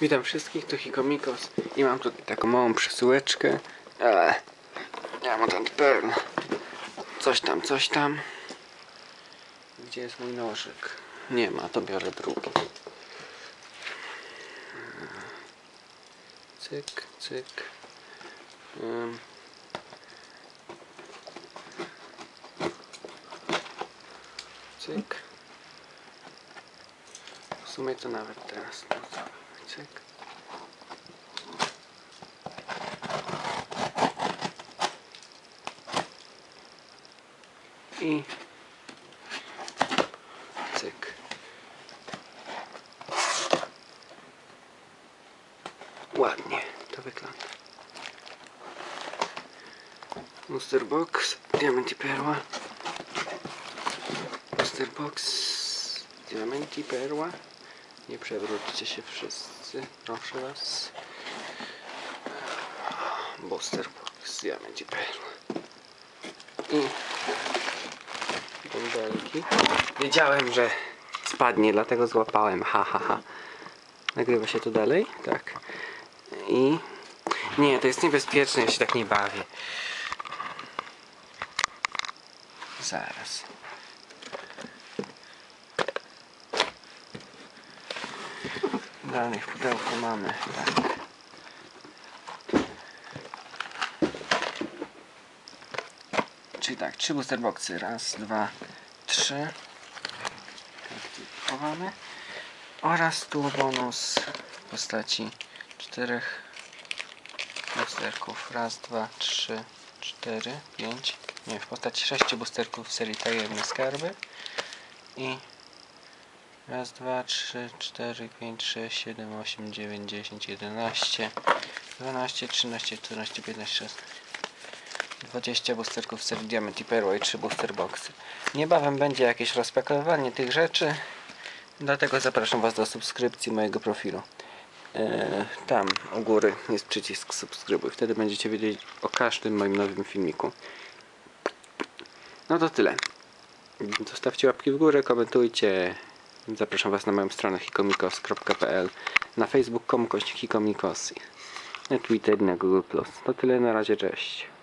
Witam wszystkich, tu Hikomikos i mam tutaj taką małą przesyłeczkę. Ale ja mam ten pełno. Coś tam, coś tam. Gdzie jest mój nożyk? Nie ma, to biorę drugi. Cyk, cyk. Ym. Cyk. W sumie to nawet teraz. No to cyk. I cyk. Ładnie to wygląda. Booster box, diament i perła. Booster box, diament i perła. Nie przewróćcie się wszyscy, proszę was. Booster box, diament i perła. I bąbelki. Wiedziałem, że spadnie, dlatego złapałem. Ha, ha, ha. Nagrywa się to dalej? Tak. I... Nie, to jest niebezpieczne, ja się tak nie bawię. Zaraz. Dalej w pudełku mamy, tak. Czyli tak, trzy booster boxy. Raz, dwa, trzy. Tak, chowamy. Oraz tu bonus w postaci czterech boosterków. Raz, dwa, trzy, cztery, pięć. Nie, w postaci sześciu boosterków w serii tajemne skarby. I raz, dwa, trzy, cztery, pięć, sześć, siedem, osiem, dziewięć, dziesięć, jedenaście, dwanaście, trzynaście, czternaście, piętnaście, szesnaście. 20 boosterków serii Diamond i Perła i 3 booster boxy. Niebawem będzie jakieś rozpakowywanie tych rzeczy, dlatego zapraszam Was do subskrypcji mojego profilu. E, tam u góry jest przycisk subskrybuj, wtedy będziecie wiedzieć o każdym moim nowym filmiku. No to tyle. Zostawcie łapki w górę, komentujcie. Zapraszam Was na moją stronę hikomikos.pl na facebook.com kośnik hikomikos na Twitter i na Google+. To tyle, na razie, cześć.